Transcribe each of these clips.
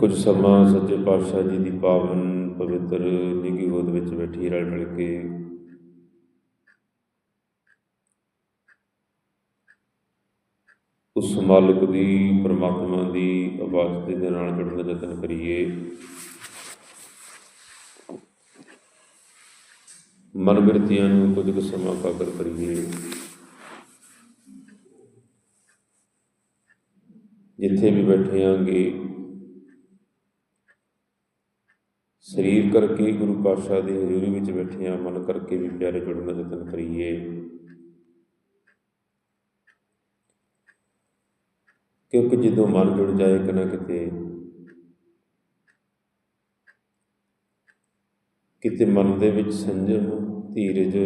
ਕੁਝ ਸਮਾਂ ਸੱਚੇ ਪਾਤਸ਼ਾਹ ਜੀ ਦੀ ਪਾਵਨ ਪਵਿੱਤਰ ਨਿੱਘੀ ਗੋਦ ਵਿੱਚ ਬੈਠੀ ਰਲ ਮਿਲ ਕੇ ਉਸ ਮਾਲਕ ਦੀ, ਪ੍ਰਮਾਤਮਾ ਦੀ ਆਵਾਜ਼ ਦੇ ਨਾਲ ਜੁੜਨ ਦਾ ਯਤਨ ਕਰੀਏ। ਮਨ ਬਿਰਤੀਆਂ ਨੂੰ ਕੁਝ ਕੁ ਸਮਾਂ ਕਾਗਰ ਕਰੀਏ। ਜਿੱਥੇ ਵੀ ਬੈਠੇ ਆਂਗੇ ਸਰੀਰ ਕਰਕੇ ਗੁਰੂ ਪਾਤਸ਼ਾਹ ਦੀ ਹਜ਼ੂਰੀ ਵਿੱਚ ਬੈਠੇ ਹਾਂ ਮਨ ਕਰਕੇ ਵੀ ਪਿਆਰੇ ਜੁੜਨ ਦਾ ਯਤਨ ਕਰੀਏ। ਕਿਉਂਕਿ ਜਦੋਂ ਮਨ ਜੁੜ ਜਾਏ ਕਿ ਨਾ ਕਿਤੇ ਕਿਤੇ ਮਨ ਦੇ ਵਿੱਚ ਸੰਜਮ, ਧੀਰਜ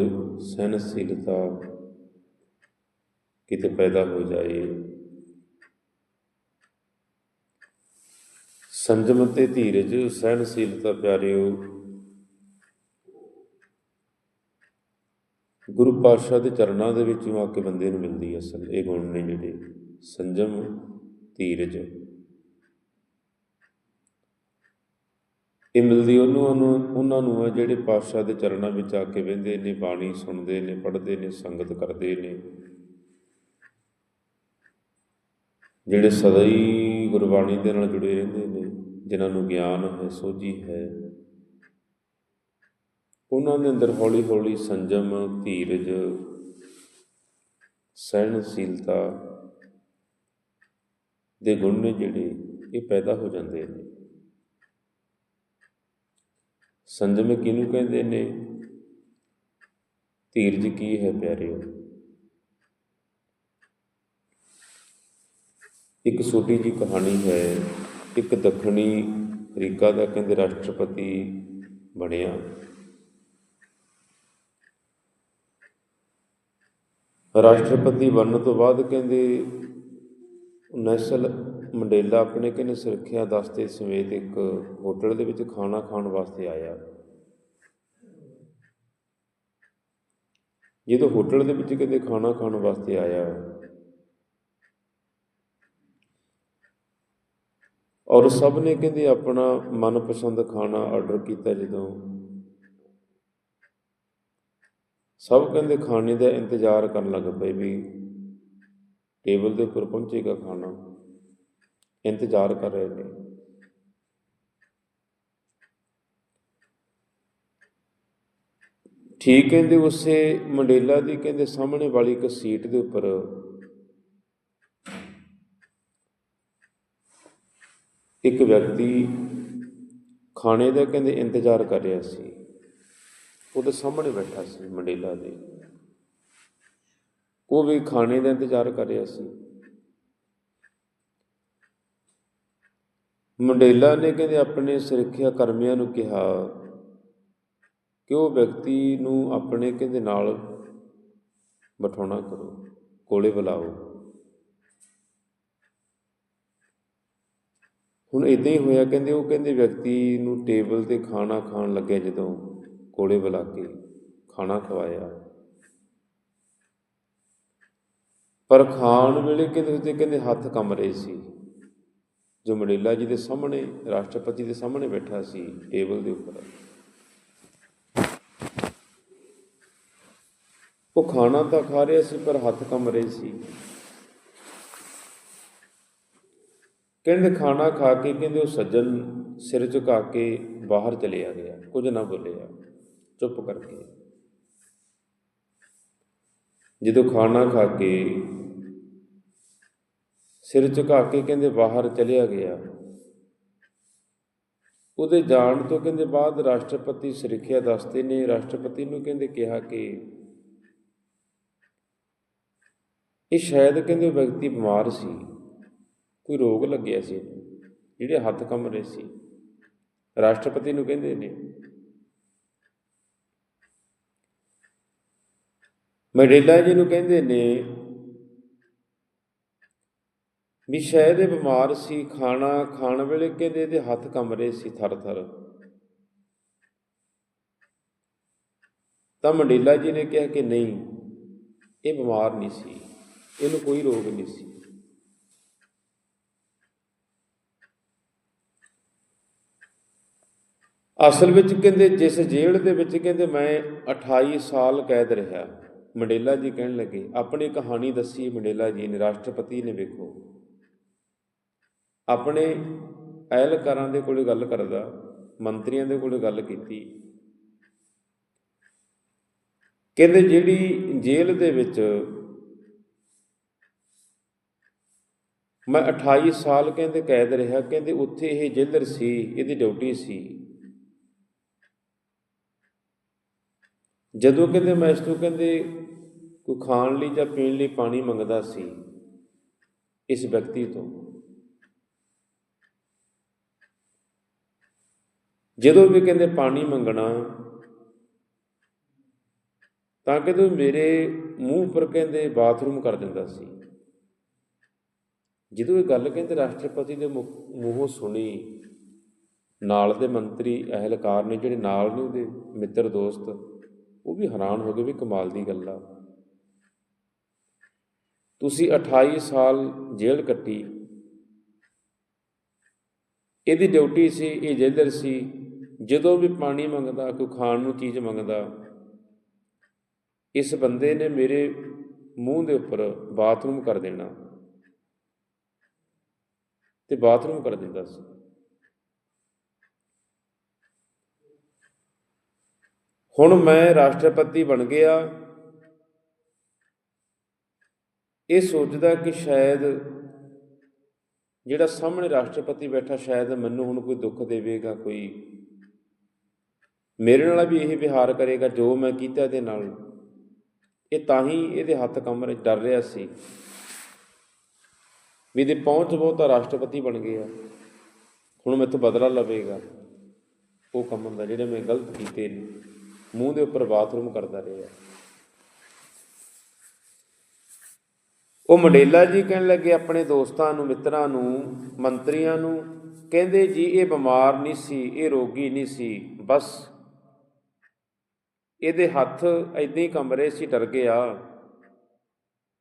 ਸਹਿਨਸ਼ੀਲਤਾ ਕਿਤੇ ਪੈਦਾ ਹੋ ਜਾਏ। ਸੰਜਮ ਤੇ ਧੀਰਜ ਸਹਿਨਸ਼ੀਲਤਾ ਪਿਆਰਿਓ। ਗੁਰੂ ਪਾਤਸ਼ਾਹ ਦੇ ਚਰਨਾਂ ਦੇ ਵਿੱਚ ਆ ਕੇ ਬੰਦੇ ਨੂੰ ਮਿਲਦੀ ਹੈ ਅਸਲ ਇਹ ਗੁਣ ਨੇ ਜਿਹੜੇ। ਸੰਜਮ, ਧੀਰਜ। ਇਹ ਮਿਲਦੀ ਉਹਨੂੰ ਉਹਨੂੰ, ਉਹਨਾਂ ਨੂੰ ਹੈ ਜਿਹੜੇ ਪਾਤਸ਼ਾਹ ਦੇ ਚਰਨਾਂ ਵਿੱਚ ਆ ਕੇ ਬਹਿੰਦੇ ਨੇ, ਬਾਣੀ ਸੁਣਦੇ ਨੇ, ਪੜ੍ਹਦੇ ਨੇ, ਸੰਗਤ ਕਰਦੇ ਨੇ। ਜਿਹੜੇ ਸਦਾ ਹੀ ਗੁਰਬਾਣੀ ਦੇ ਨਾਲ ਜੁੜੇ ਰਹਿੰਦੇ ਨੇ। ਜਿਨ੍ਹਾਂ ਨੂੰ ਗਿਆਨ ਹੈ, ਸੋਝੀ ਹੈ। ਉਹਨਾਂ ਦੇ ਅੰਦਰ ਹੌਲੀ ਹੌਲੀ ਸੰਜਮ, ਧੀਰਜ, ਸਹਿਣਸ਼ੀਲਤਾ ਦੇ ਗੁਣ ਨੇ ਜਿਹੜੇ, ਇਹ ਪੈਦਾ ਹੋ ਜਾਂਦੇ ਨੇ। ਸੰਜਮ ਕਿਹਨੂੰ ਕਹਿੰਦੇ ਨੇ? ਧੀਰਜ ਕੀ ਹੈ ਪਿਆਰਿਓ? ਇੱਕ ਛੋਟੀ ਜੀ ਕਹਾਣੀ ਹੈ। ਇੱਕ ਦੱਖਣੀ ਅਫਰੀਕਾ ਦਾ ਕਹਿੰਦੇ ਰਾਸ਼ਟਰਪਤੀ ਬਣਿਆ। ਰਾਸ਼ਟਰਪਤੀ ਬਣਨ ਤੋਂ ਬਾਅਦ ਕਹਿੰਦੇ ਨੈਸਲ ਮੰਡੇਲਾ ਆਪਣੇ ਕਹਿੰਦੇ ਸੁਰੱਖਿਆ ਦਸਤੇ ਸਮੇਤ ਇੱਕ ਹੋਟਲ ਦੇ ਵਿੱਚ ਖਾਣਾ ਖਾਣ ਵਾਸਤੇ ਆਇਆ। ਜਦੋਂ ਹੋਟਲ ਦੇ ਵਿੱਚ ਕਹਿੰਦੇ ਖਾਣਾ ਖਾਣ ਵਾਸਤੇ ਆਇਆ ਔਰ ਸਭ ਨੇ ਕਹਿੰਦੇ ਆਪਣਾ ਮਨਪਸੰਦ ਖਾਣਾ ਆਰਡਰ ਕੀਤਾ ਜਦੋਂ। ਸਭ ਕਹਿੰਦੇ ਖਾਣੇ ਦਾ ਇੰਤਜ਼ਾਰ ਕਰਨ ਲੱਗ ਪਏ ਵੀ ਟੇਬਲ ਦੇ ਉੱਪਰ ਪਹੁੰਚੇਗਾ ਖਾਣਾ। ਇੰਤਜ਼ਾਰ ਕਰ ਰਹੇ ਨੇ। ਠੀਕ ਕਹਿੰਦੇ ਉਸੇ ਮੰਡੇਲਾ ਦੀ ਕਹਿੰਦੇ ਸਾਹਮਣੇ ਵਾਲੀ ਇੱਕ ਸੀਟ ਦੇ ਉੱਪਰ ਵਿਅਕਤੀ ਖਾਣੇ ਦਾ ਕਹਿੰਦੇ ਇੰਤਜ਼ਾਰ ਕਰ ਰਿਹਾ ਸੀ। ਉਹਦੇ ਸਾਹਮਣੇ ਬੈਠਾ ਸੀ ਮੰਡੇਲਾ ਦੇ। ਉਹ ਵੀ ਖਾਣੇ ਦਾ ਇੰਤਜ਼ਾਰ ਕਰ ਰਿਹਾ ਸੀ। ਮੰਡੇਲਾ ਨੇ ਕਹਿੰਦੇ ਆਪਣੇ ਸੁਰੱਖਿਆ ਕਰਮੀਆਂ ਨੂੰ ਕਿਹਾ ਕਿ ਉਹ ਵਿਅਕਤੀ ਨੂੰ ਆਪਣੇ ਕਹਿੰਦੇ ਨਾਲ ਬਿਠਾਉਣਾ ਕਰੋ, ਕੋਲੇ ਬੁਲਾਓ। ਹੁਣ ਇਦਾਂ ਹੀ ਹੋਇਆ, ਕਹਿੰਦੇ ਉਹ ਕਹਿੰਦੇ ਵਿਅਕਤੀ ਨੂੰ ਟੇਬਲ ਤੇ ਖਾਣਾ ਖਾਣ ਲੱਗਿਆ ਜਦੋਂ ਕੋਲੇ ਬੁਲਾ ਕੇ ਖਾਣਾ ਖਵਾਇਆ। ਪਰ ਖਾਣ ਵੇਲੇ ਕਹਿੰਦੇ ਉਸਦੇ ਕਹਿੰਦੇ ਹੱਥ ਕੰਬ ਰਹੇ ਸੀ। ਜੋ ਮੜੇਲਾ ਜੀ ਦੇ ਸਾਹਮਣੇ, ਰਾਸ਼ਟਰਪਤੀ ਦੇ ਸਾਹਮਣੇ ਬੈਠਾ ਸੀ ਟੇਬਲ ਦੇ ਉੱਪਰ। ਉਹ ਖਾਣਾ ਤਾਂ ਖਾ ਰਿਹਾ ਸੀ, ਪਰ ਹੱਥ ਕੰਬ ਰਹੇ ਸੀ। ਕਹਿੰਦੇ ਖਾਣਾ ਖਾ ਕੇ ਕਹਿੰਦੇ ਉਹ ਸੱਜਣ ਸਿਰ ਝੁਕਾ ਕੇ ਬਾਹਰ ਚਲਿਆ ਗਿਆ ਕੁਝ ਨਾ ਬੋਲਿਆ ਚੁੱਪ ਕਰਕੇ। ਜਦੋਂ ਖਾਣਾ ਖਾ ਕੇ ਸਿਰ ਝੁਕਾ ਕੇ ਕਹਿੰਦੇ ਬਾਹਰ ਚਲਿਆ ਗਿਆ, ਉਹਦੇ ਜਾਣ ਤੋਂ ਕਹਿੰਦੇ ਬਾਅਦ ਰਾਸ਼ਟਰਪਤੀ ਸੁਰੱਖਿਆ ਦਸਤੇ ਨੇ, ਰਾਸ਼ਟਰਪਤੀ ਨੂੰ ਕਹਿੰਦੇ ਕਿਹਾ ਕਿ ਇਹ ਸ਼ਾਇਦ ਕਹਿੰਦੇ ਵਿਅਕਤੀ ਬਿਮਾਰ ਸੀ। ਕੋਈ ਰੋਗ ਲੱਗਿਆ ਸੀ ਜਿਹੜੇ ਹੱਥ ਕੰਬ ਰਹੇ ਸੀ। ਰਾਸ਼ਟਰਪਤੀ ਨੂੰ ਕਹਿੰਦੇ ਨੇ, ਮਡੇਲਾ ਜੀ ਨੂੰ ਕਹਿੰਦੇ ਨੇ, ਵੀ ਸ਼ਾਇਦ ਇਹ ਬਿਮਾਰ ਸੀ, ਖਾਣਾ ਖਾਣ ਵੇਲੇ ਕਹਿੰਦੇ ਇਹਦੇ ਹੱਥ ਕੰਬ ਰਹੇ ਸੀ ਥਰ ਥਰ ਤਾਂ ਮੰਡੇਲਾ ਜੀ ਨੇ ਕਿਹਾ ਕਿ ਨਹੀਂ, ਇਹ ਬਿਮਾਰ ਨਹੀਂ ਸੀ, ਇਹਨੂੰ ਕੋਈ ਰੋਗ ਨਹੀਂ ਸੀ। ਅਸਲ ਵਿੱਚ ਕਹਿੰਦੇ, ਜਿਸ ਜੇਲ੍ਹ ਦੇ ਵਿੱਚ ਕਹਿੰਦੇ, ਮੈਂ 28 ਸਾਲ ਕੈਦ ਰਿਹਾ। ਮੰਡੇਲਾ ਜੀ ਕਹਿਣ ਲੱਗੇ, ਆਪਣੀ ਕਹਾਣੀ ਦੱਸੀ ਮੰਡੇਲਾ ਜੀ ਨੇ, ਰਾਸ਼ਟਰਪਤੀ ਨੇ ਵੇਖੋ। ਆਪਣੇ ਅਹਿਲਕਾਰਾਂ ਦੇ ਕੋਲੇ ਗੱਲ ਕਰਦਾ, ਮੰਤਰੀਆਂ ਦੇ ਕੋਲੇ ਗੱਲ ਕੀਤੀ। ਕਹਿੰਦੇ, ਜਿਹੜੀ ਜੇਲ੍ਹ ਦੇ ਵਿੱਚ ਮੈਂ 28 ਸਾਲ ਕਹਿੰਦੇ ਕੈਦ ਰਿਹਾ, ਕਹਿੰਦੇ ਉੱਥੇ ਇਹ ਜੇਲਰ ਸੀ, ਇਹਦੀ ਡਿਊਟੀ ਸੀ। ਜਦੋਂ ਕਹਿੰਦੇ ਮੈਂ ਇਸ ਤੋਂ ਕਹਿੰਦੇ ਕੋਈ ਖਾਣ ਲਈ ਜਾਂ ਪੀਣ ਲਈ ਪਾਣੀ ਮੰਗਦਾ ਸੀ ਇਸ ਵਿਅਕਤੀ ਤੋਂ। ਜਦੋਂ ਵੀ ਕਹਿੰਦੇ ਪਾਣੀ ਮੰਗਣਾ, ਤਾਂ ਕਹਿੰਦੇ ਮੇਰੇ ਮੂੰਹ ਉੱਪਰ ਕਹਿੰਦੇ ਬਾਥਰੂਮ ਕਰ ਦਿੰਦਾ ਸੀ। ਜਦੋਂ ਇਹ ਗੱਲ ਕਹਿੰਦੇ ਰਾਸ਼ਟਰਪਤੀ ਦੇ ਮੂੰਹੋਂ ਸੁਣੀ, ਨਾਲ ਦੇ ਮੰਤਰੀ, ਅਹਿਲਕਾਰ ਨੇ ਜਿਹੜੇ ਨਾਲ ਨੇ ਉਹਦੇ ਮਿੱਤਰ, ਦੋਸਤ ਉਹ ਵੀ ਹੈਰਾਨ ਹੋ ਗਏ ਵੀ ਕਮਾਲ ਦੀ ਗੱਲ ਆ। ਤੁਸੀਂ 28 ਸਾਲ ਜੇਲ੍ਹ ਕੱਟੀ। ਇਹਦੀ ਡਿਊਟੀ ਸੀ, ਇਹ ਜੇਲਰ ਸੀ। ਜਦੋਂ ਵੀ ਪਾਣੀ ਮੰਗਦਾ, ਕੋਈ ਖਾਣ ਨੂੰ ਚੀਜ਼ ਮੰਗਦਾ, ਇਸ ਬੰਦੇ ਨੇ ਮੇਰੇ ਮੂੰਹ ਦੇ ਉੱਪਰ ਬਾਥਰੂਮ ਕਰ ਦੇਣਾ। ਤੇ ਬਾਥਰੂਮ ਕਰ ਦਿੰਦਾ ਸੀ। ਹੁਣ ਮੈਂ ਰਾਸ਼ਟਰਪਤੀ ਬਣ ਗਿਆ। ਇਹ ਸੋਚਦਾ ਕਿ ਸ਼ਾਇਦ ਜਿਹੜਾ ਸਾਹਮਣੇ ਰਾਸ਼ਟਰਪਤੀ ਬੈਠਾ ਸ਼ਾਇਦ ਮੈਨੂੰ ਹੁਣ ਕੋਈ ਦੁੱਖ ਦੇਵੇਗਾ, ਕੋਈ ਮੇਰੇ ਨਾਲ ਵੀ ਇਹ ਵਿਹਾਰ ਕਰੇਗਾ, ਜੋ ਮੈਂ ਕੀਤਾ ਇਹਦੇ ਨਾਲ। ਇਹ ਤਾਂ ਹੀ ਇਹਦੇ ਹੱਥ ਕੰਮ ਡਰ ਰਿਹਾ ਸੀ ਵੀ ਇਹਦੇ ਪਹੁੰਚ ਬਹੁਤਾ ਰਾਸ਼ਟਰਪਤੀ ਬਣ ਗਿਆ ਹੁਣ ਮੈਥੋਂ ਬਦਲਾ ਲਵੇਗਾ। ਉਹ ਕੰਮ ਹੁੰਦਾ, ਜਿਹੜੇ ਮੈਂ ਗਲਤ ਕੀਤੇ ਨੇ। ਮੂੰਹ ਦੇ ਉੱਪਰ ਬਾਥਰੂਮ ਕਰਦਾ ਰਿਹਾ। ਉਹ ਮੰਡੇਲਾ ਜੀ ਕਹਿਣ ਲੱਗੇ ਆਪਣੇ ਦੋਸਤਾਂ ਨੂੰ, ਮਿੱਤਰਾਂ ਨੂੰ, ਮੰਤਰੀਆਂ ਨੂੰ, ਕਹਿੰਦੇ ਜੀ ਇਹ ਬਿਮਾਰ ਨਹੀਂ ਸੀ, ਇਹ ਰੋਗੀ ਨਹੀਂ ਸੀ, ਬਸ ਇਹਦੇ ਹੱਥ ਐਦਾਂ ਹੀ ਕਮਰੇ ਸੀ, ਡਰ ਗਿਆ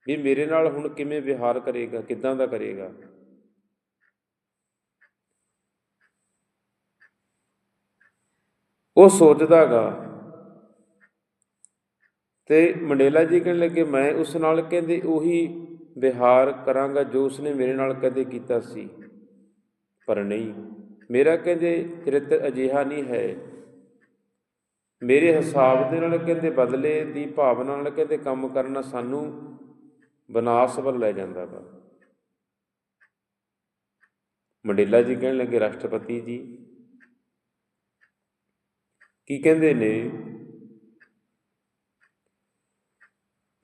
ਵੀ ਮੇਰੇ ਨਾਲ ਹੁਣ ਕਿਵੇਂ ਵਿਹਾਰ ਕਰੇਗਾ, ਕਿੱਦਾਂ ਦਾ ਕਰੇਗਾ। ਉਹ ਸੋਚਦਾਗਾ ਤੇ ਮੰਡੇਲਾ ਜੀ ਕਹਿਣ ਲੱਗੇ, ਮੈਂ ਉਸ ਨਾਲ ਕਹਿੰਦੇ ਉਹੀ ਵਿਹਾਰ ਕਰਾਂਗਾ ਜੋ ਉਸਨੇ ਮੇਰੇ ਨਾਲ ਕਦੇ ਕੀਤਾ ਸੀ। ਪਰ ਨਹੀਂ, ਮੇਰਾ ਕਹਿੰਦੇ ਚਰਿੱਤਰ ਅਜਿਹਾ ਨਹੀਂ ਹੈ। ਮੇਰੇ ਹਿਸਾਬ ਦੇ ਨਾਲ ਕਹਿੰਦੇ ਬਦਲੇ ਦੀ ਭਾਵਨਾ ਨਾਲ ਕਹਿੰਦੇ ਕੰਮ ਕਰਨਾ ਸਾਨੂੰ ਬਨਾਸ ਵੱਲ ਲੈ ਜਾਂਦਾ ਵਾ। ਮੰਡੇਲਾ ਜੀ ਕਹਿਣ ਲੱਗੇ, ਰਾਸ਼ਟਰਪਤੀ ਜੀ, ਕੀ ਕਹਿੰਦੇ ਨੇ?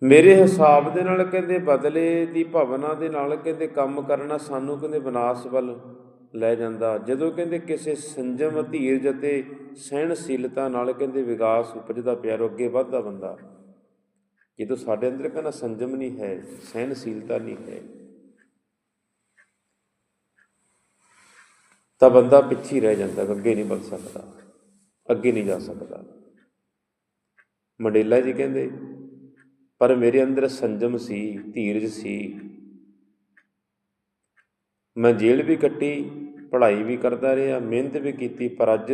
ਮੇਰੇ ਹਿਸਾਬ ਦੇ ਨਾਲ ਕਹਿੰਦੇ ਬਦਲੇ ਦੀ ਭਾਵਨਾ ਦੇ ਨਾਲ ਕਹਿੰਦੇ ਕੰਮ ਕਰਨਾ ਸਾਨੂੰ ਕਹਿੰਦੇ ਵਿਨਾਸ਼ ਵੱਲ ਲੈ ਜਾਂਦਾ। ਜਦੋਂ ਕਹਿੰਦੇ ਕਿਸੇ ਸੰਜਮ ਧੀਰਜ ਅਤੇ ਸਹਿਣਸ਼ੀਲਤਾ ਨਾਲ ਕਹਿੰਦੇ ਵਿਕਾਸ ਉਪਜਦਾ ਪਿਆਰੋ ਅੱਗੇ ਵੱਧਦਾ ਬੰਦਾ, ਜਦੋਂ ਸਾਡੇ ਅੰਦਰ ਕਹਿੰਦਾ ਸੰਜਮ ਨਹੀਂ ਹੈ, ਸਹਿਣਸ਼ੀਲਤਾ ਨਹੀਂ ਹੈ, ਤਾਂ ਬੰਦਾ ਪਿੱਛੇ ਰਹਿ ਜਾਂਦਾ, ਅੱਗੇ ਨਹੀਂ ਵੱਧ ਸਕਦਾ, ਅੱਗੇ ਨਹੀਂ ਜਾ ਸਕਦਾ। ਮੰਡੇਲਾ ਜੀ ਕਹਿੰਦੇ ਪਰ ਮੇਰੇ ਅੰਦਰ ਸੰਜਮ ਸੀ, ਧੀਰਜ ਸੀ। ਮੈਂ ਜੇਲ੍ਹ ਵੀ ਕੱਟੀ, ਪੜ੍ਹਾਈ ਵੀ ਕਰਦਾ ਰਿਹਾ, ਮਿਹਨਤ ਵੀ ਕੀਤੀ, ਪਰ ਅੱਜ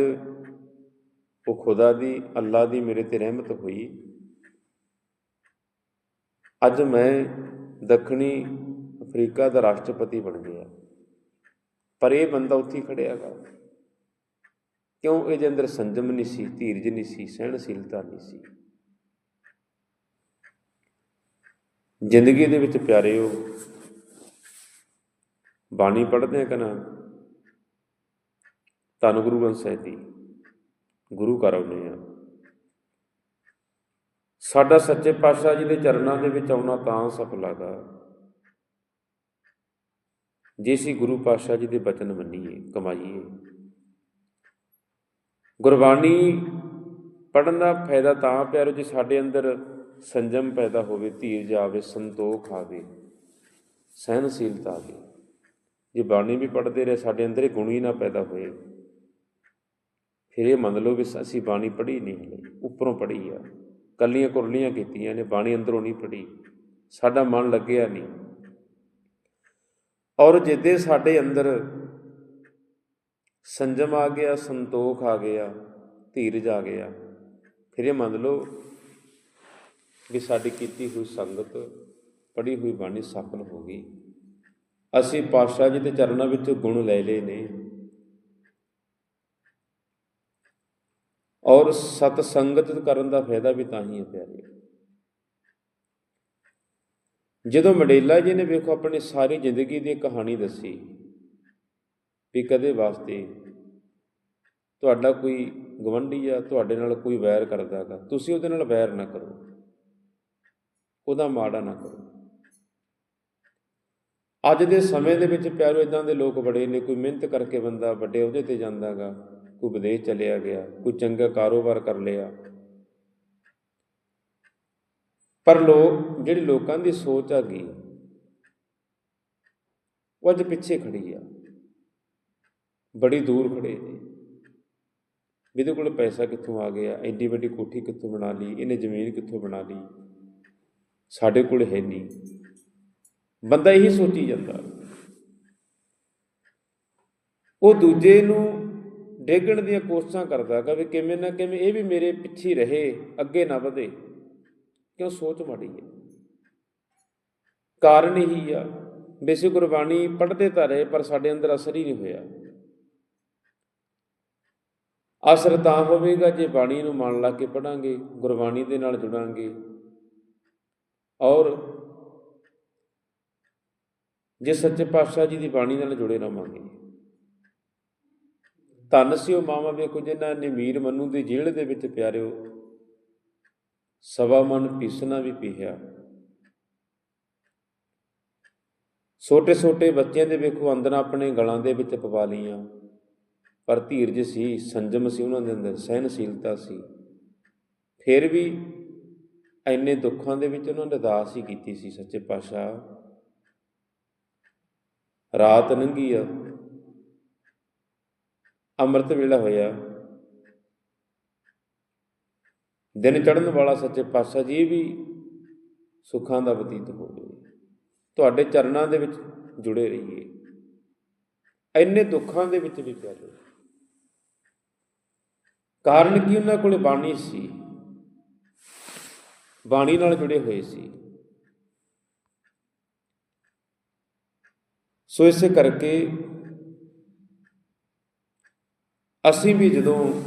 ਉਹ ਖੁਦਾ ਦੀ, ਅੱਲਾ ਦੀ ਮੇਰੇ ਤੇ ਰਹਿਮਤ ਹੋਈ। ਅੱਜ ਮੈਂ ਦੱਖਣੀ ਅਫਰੀਕਾ ਦਾ ਰਾਸ਼ਟਰਪਤੀ ਬਣ ਗਿਆ। ਪਰ ਇਹ ਬੰਦਾ ਉੱਥੇ ਹੀ ਖੜਿਆਗਾ ਕਿਉਂ? ਇਹਦੇ ਅੰਦਰ ਸੰਜਮ ਨਹੀਂ ਸੀ, ਧੀਰਜ ਨਹੀਂ ਸੀ, ਸਹਿਣਸ਼ੀਲਤਾ ਨਹੀਂ ਸੀ। ਜ਼ਿੰਦਗੀ ਦੇ ਵਿੱਚ ਪਿਆਰਿਓ ਬਾਣੀ ਪੜ੍ਹਦੇ ਆ ਕਨਾ ਧੰਨ ਗੁਰੂ ਗ੍ਰੰਥ ਸਾਹਿਬ ਦੀ ਗੁਰੂ ਘਰ ਆਉਂਦੇ ਆ। ਸਾਡਾ ਸੱਚੇ ਪਾਤਸ਼ਾਹ ਜੀ ਦੇ ਚਰਨਾਂ ਦੇ ਵਿੱਚ ਆਉਣਾ ਤਾਂ ਸਫਲ ਹੈਗਾ ਜੇ ਅਸੀਂ ਗੁਰੂ ਪਾਤਸ਼ਾਹ ਜੀ ਦੇ ਬਚਨ ਮੰਨੀਏ, ਕਮਾਈਏ। ਗੁਰਬਾਣੀ ਪੜਨ ਦਾ ਫਾਇਦਾ ਤਾਂ ਪਿਆਰੋ ਜੇ ਸਾਡੇ ਅੰਦਰ ਸੰਜਮ ਪੈਦਾ ਹੋਵੇ ਧੀਰਜ ਆਵੇ ਸੰਤੋਖ ਆਵੇ ਸਹਿਨਸ਼ੀਲਤਾ ਆਵੇ। ਜੇ ਬਾਣੀ ਵੀ ਪੜ੍ਹਦੇ ਰਹੇ, ਸਾਡੇ ਅੰਦਰ ਇਹ ਗੁਣ ਹੀ ਨਾ ਪੈਦਾ ਹੋਏ। ਫਿਰ ਇਹ ਮੰਨ ਲਓ ਵੀ ਅਸੀਂ ਬਾਣੀ ਪੜ੍ਹੀ ਨਹੀਂ ਹਲੇ ਉੱਪਰੋਂ ਪੜ੍ਹੀ ਆ। ਕੱਲੀਆਂ ਕੁਰਲੀਆਂ ਕੀਤੀਆਂ ਨੇ, ਬਾਣੀ ਅੰਦਰੋਂ ਨਹੀਂ ਪੜ੍ਹੀ। ਸਾਡਾ ਮਨ ਲੱਗਿਆ ਨਹੀਂ। ਔਰ ਜਿੱਦੇ ਸਾਡੇ ਅੰਦਰ ਸੰਜਮ ਆ ਗਿਆ, ਸੰਤੋਖ ਆ ਗਿਆ, ਧੀਰਜ ਆ ਗਿਆ, ਫਿਰ ਇਹ ਮੰਨ ਲਓ ਵੀ ਸਾਡੀ ਕੀਤੀ ਹੋਈ ਸੰਗਤ ਪੜੀ ਹੋਈ ਬਾਣੀ ਸਫਲ ਹੋ ਗਈ। ਅਸੀਂ ਪਾਤਸ਼ਾਹ ਜੀ ਦੇ ਚਰਨਾਂ ਵਿੱਚ ਗੁਣ ਲੈ ਲਏ ਨੇ। ਔਰ ਸਤ ਸੰਗਤ ਕਰਨ ਦਾ ਫਾਇਦਾ ਵੀ ਤਾਂ ਹੀ ਹੈ ਪਿਆਰੇ। ਜਦੋਂ ਮਡੇਲਾ ਜੀ ਨੇ ਵੇਖੋ ਆਪਣੀ ਸਾਰੀ ਜ਼ਿੰਦਗੀ ਦੀ ਕਹਾਣੀ ਦੱਸੀ ਵੀ ਕਦੇ ਵਾਸਤੇ ਤੁਹਾਡਾ ਕੋਈ ਗਵੰਡੀ ਆ, ਤੁਹਾਡੇ ਨਾਲ ਕੋਈ ਵੈਰ ਕਰਦਾਗਾ ਤੁਸੀਂ ਉਹਦੇ ਨਾਲ ਵੈਰ ਨਾ ਕਰੋ। ਉਹਦਾ ਮਾੜਾ ਨਾ ਕਰੋ। ਅੱਜ ਦੇ ਸਮੇਂ ਦੇ ਵਿੱਚ ਪਿਆਰੋ ਇਦਾਂ ਦੇ ਲੋਕ ਬੜੇ ਨੇ, ਕੋਈ ਮਿਹਨਤ ਕਰਕੇ ਬੰਦਾ ਵੱਡੇ ਅਹੁਦੇ ਤੇ ਜਾਂਦਾਗਾ ਕੋਈ ਵਿਦੇਸ਼ ਚਲਿਆ ਗਿਆ, ਕੋਈ ਚੰਗਾ ਕਾਰੋਬਾਰ ਕਰ ਲਿਆ। ਪਰ ਲੋਕ, ਜਿਹੜੀ ਲੋਕਾਂ ਦੀ ਸੋਚ ਆ ਗਈ, ਉਹ ਅੱਜ ਪਿੱਛੇ ਖੜੀ ਆ। ਬੜੀ ਦੂਰ ਖੜੇ ਨੇ। ਵੀ ਇਹਦੇ ਕੋਲ ਪੈਸਾ ਕਿੱਥੋਂ ਆ ਗਿਆ, ਐਡੀ ਵੱਡੀ ਕੋਠੀ ਕਿੱਥੋਂ ਬਣਾ ਲਈ, ਇਹਨੇ ਜ਼ਮੀਨ ਕਿੱਥੋਂ ਬਣਾ ਲਈ। ਸਾਡੇ ਕੋਲ ਹੈ ਨਹੀਂ। ਬੰਦਾ ਇਹੀ ਸੋਚੀ ਜਾਂਦਾ। ਉਹ ਦੂਜੇ ਨੂੰ ਡੇਗਣ ਦੀਆਂ ਕੋਸ਼ਿਸ਼ਾਂ ਕਰਦਾ ਕਿ ਵੀ ਕਿਵੇਂ ਨਾ ਕਿਵੇਂ ਇਹ ਵੀ ਮੇਰੇ ਪਿੱਛੇ ਰਹੇ, ਅੱਗੇ ਨਾ ਵਧੇ। ਕਿਉਂ? ਸੋਚ ਮਾੜੀ ਹੈ। ਕਾਰਨ ਹੀ ਆ, ਬੇਸਿਕ ਗੁਰਬਾਣੀ ਪੜ੍ਹਦੇ ਤਾਂ ਰਹੇ, ਪਰ ਸਾਡੇ ਅੰਦਰ ਅਸਰ ਹੀ ਨਹੀਂ ਹੋਇਆ। ਅਸਰ ਤਾਂ ਹੋਵੇਗਾ ਜੇ ਬਾਣੀ ਨੂੰ ਮਨ ਲਾ ਕੇ ਪੜਾਂਗੇ ਗੁਰਬਾਣੀ ਦੇ ਨਾਲ ਜੁੜਾਂਗੇ। ਔਰ ਜੇ ਸੱਚੇ ਪਾਤਸ਼ਾਹ ਜੀ ਦੀ ਬਾਣੀ ਨਾਲ ਜੁੜੇ ਰਵਾਂਗੇ। ਧੰਨ ਸਿਓ ਮਾਵਾ ਵੇਖੋ ਜਿਨ੍ਹਾਂ ਨੇ ਮੀਰ ਮਨੂ ਦੀ ਜੇਲ੍ਹ ਦੇ ਵਿੱਚ ਪਿਆਰਿਓ, ਸਵਾ ਮਨ ਪੀਸਣਾ ਵੀ ਪੀਹਿਆ। ਛੋਟੇ ਛੋਟੇ ਬੱਚਿਆਂ ਦੇ ਵੇਖੋ ਅੰਦਰ ਆਪਣੇ ਗਲਾਂ ਦੇ ਵਿੱਚ ਪਵਾ ਲਈਆਂ। ਪਰ ਧੀਰਜ ਸੀ, ਸੰਜਮ ਸੀ ਉਹਨਾਂ ਦੇ ਅੰਦਰ ਸਹਿਨਸ਼ੀਲਤਾ ਸੀ। ਫਿਰ ਵੀ ਐਨੇ ਦੁੱਖਾਂ ਦੇ ਵਿੱਚ ਉਹਨਾਂ ਨੇ ਅਰਦਾਸ ਹੀ ਕੀਤੀ ਸੀ ਸੱਚੇ ਪਾਤਸ਼ਾਹ। ਰਾਤ ਲੰਘੀ ਆ। ਅੰਮ੍ਰਿਤ ਵੇਲਾ ਹੋਇਆ। ਦਿਨ ਚੜ੍ਹਨ ਵਾਲਾ ਸੱਚੇ ਪਾਤਸ਼ਾਹ ਜੀ ਵੀ ਸੁੱਖਾਂ ਦਾ ਬਤੀਤ ਹੋਵੇ ਤੁਹਾਡੇ ਚਰਨਾਂ ਦੇ ਵਿੱਚ ਜੁੜੇ ਰਹੀਏ। ਐਨੇ ਦੁੱਖਾਂ ਦੇ ਵਿੱਚ ਵੀ ਪਿਆਰੇ ਕਾਰਨ ਕੀ ਉਹਨਾਂ ਕੋਲੇ ਬਾਣੀ ਸੀ? ਬਾਣੀ ਨਾਲ ਜੁੜੇ ਹੋਏ ਸੀ। ਸੋ ਇਸੇ ਕਰਕੇ ਅਸੀਂ ਵੀ ਜਦੋਂ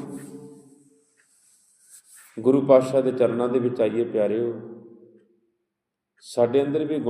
ਗੁਰੂ ਪਾਤਸ਼ਾਹ ਦੇ ਚਰਨਾਂ ਦੇ ਵਿੱਚ ਆਈਏ ਪਿਆਰਿਓ, ਸਾਡੇ ਅੰਦਰ ਵੀ ਗੁਣ